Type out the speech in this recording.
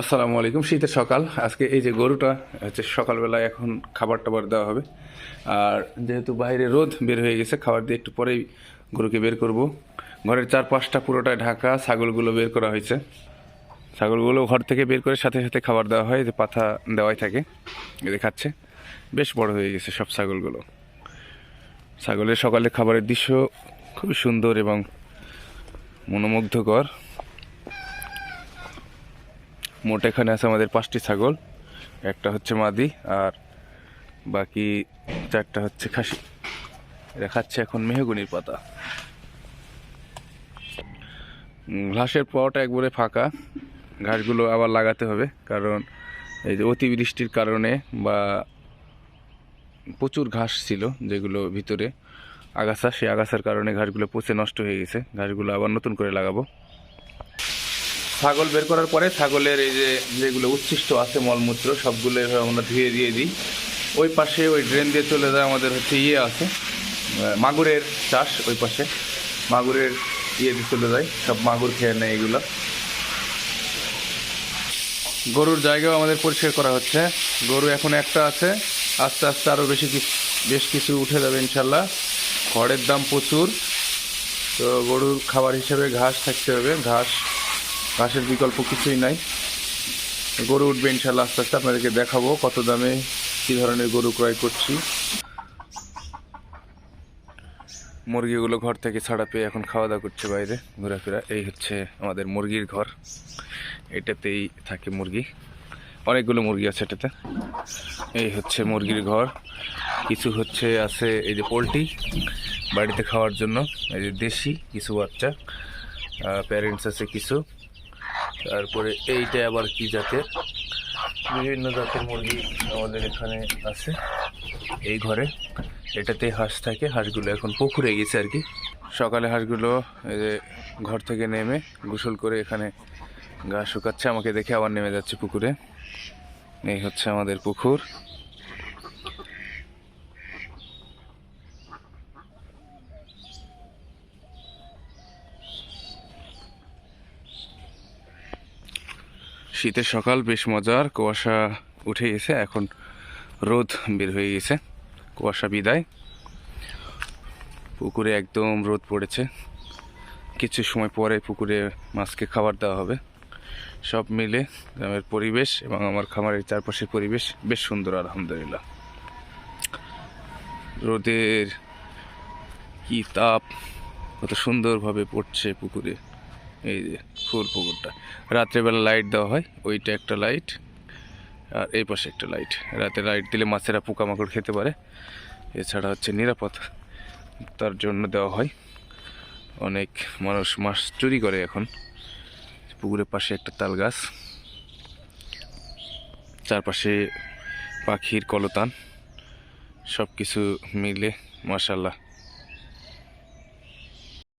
আসসালামু আলাইকুম। শীতের সকাল। আজকে এই যে গরুটা, হচ্ছে সকালবেলায় এখন খাবার টাবার দেওয়া হবে। আর যেহেতু বাইরে রোদ বের হয়ে গেছে, খাবার দিয়ে একটু পরেই গরুকে বের করব। ঘরের চার পাঁচটা পুরোটাই ঢাকা, ছাগলগুলো বের করা হয়েছে। ছাগলগুলো ঘর থেকে বের করে সাথে সাথে খাবার দেওয়া হয় যে পাথা দেওয়াই থাকে এদের খাচ্ছে। বেশ বড় হয়ে গেছে সব ছাগলগুলো। ছাগলের সকালে খাবারের দৃশ্য খুবই সুন্দর এবং মনোমুগ্ধকর। মোট এখানে আছে আমাদের পাঁচটি ছাগল, একটা হচ্ছে মাদি আর বাকি চারটা হচ্ছে খাসি। এরা খাচ্ছে এখন মেহগুনির পাতা। ঘাসের পাওয়াটা একবারে ফাঁকা। ঘাসগুলো আবার লাগাতে হবে, কারণ এই যে অতিবৃষ্টির কারণে বা প্রচুর ঘাস ছিল যেগুলো ভিতরে। আগাছা, সেই আগাছার কারণে ঘাসগুলো পচে নষ্ট হয়ে গেছে। ঘাসগুলো আবার নতুন করে লাগাবো। ছাগল বের করার পরে ছাগলের এই যে যেগুলো উচ্ছিষ্ট আছে মলমূত্র, সবগুলো এভাবে আমরা ধুয়ে দিয়ে দিই। ওই পাশে ওই ড্রেন দিয়ে চলে যায় আমাদের হচ্ছে ইয়ে আছে মাগুরের চাষ ওই পাশে। মাগুরের ইয়ে দিয়ে চলে যায়, সব মাগুর খেয়ে নেয় এগুলো। গরুর জায়গাও আমাদের পরিষ্কার করা হচ্ছে। গরু এখন একটা আছে, আস্তে আস্তে আরও বেশি বেশ কিছু উঠে যাবে ইনশাল্লাহ। খড়ের দাম প্রচুর। তো গরুর খাবার হিসেবে ঘাস থাকতে হবে। ঘাস ঘাসের বিকল্প কিছুই নাই। গরু উঠবে ইনশাল্লাহ আস্তে আস্তে। আপনাদেরকে দেখাবো কত দামে কী ধরনের গরু ক্রয় করছি। মুরগিগুলো ঘর থেকে ছাড়া পেয়ে এখন খাওয়া দাওয়া করছে বাইরে, ঘোরাফেরা। এই হচ্ছে আমাদের মুরগির ঘর। এটাতেই থাকে মুরগি। অনেকগুলো মুরগি আছে এটাতে। এই হচ্ছে মুরগির ঘর। কিছু হচ্ছে আছে এই যে পোলট্রি বাড়িতে খাওয়ার জন্য। এই যে দেশি কিছু বাচ্চা। প্যারেন্টস আছে কিছু। তারপরে এইটা আবার কি জাতের? বিভিন্ন জাতের মুরগি আমাদের এখানে আছে, এই ঘরে। এটাতে হাঁস থাকে, হাঁসগুলো এখন পুকুরে গেছে আর কি। সকালে হাঁসগুলো ঘর থেকে নেমে গোসল করে এখানে গা শুকাচ্ছে, আমাকে দেখে আবার নেমে যাচ্ছে পুকুরে। এই হচ্ছে আমাদের পুকুর। শীতের সকাল, বেশ মজার। কুয়াশা উঠে গেছে, এখন রোদ বের হয়ে গেছে। কুয়াশা বিদায়। পুকুরে একদম রোদ পড়েছে। কিছু সময় পরে পুকুরে মাছকে খাবার দেওয়া হবে। সব মিলে গ্রামের পরিবেশ এবং আমার খামারের চারপাশের পরিবেশ বেশ সুন্দর, আলহামদুলিল্লাহ। রোদের কি তাপ, কত সুন্দরভাবে পড়ছে পুকুরে। এই যে ফুল পুকুরটা। রাত্রেবেলা লাইট দেওয়া হয়, ওইটা একটা লাইট আর এই পাশে একটা লাইট রাতে লাইট দিলে মাছেরা পোকামাকড় খেতে পারে। এছাড়া হচ্ছে নিরাপদ। তার জন্য দেওয়া হয়। অনেক মানুষ মাছ চুরি করে এখন। পুকুরের পাশে একটা তাল গাছ। চারপাশে পাখির কলতান। সব কিছু মিলে মাশাল্লাহ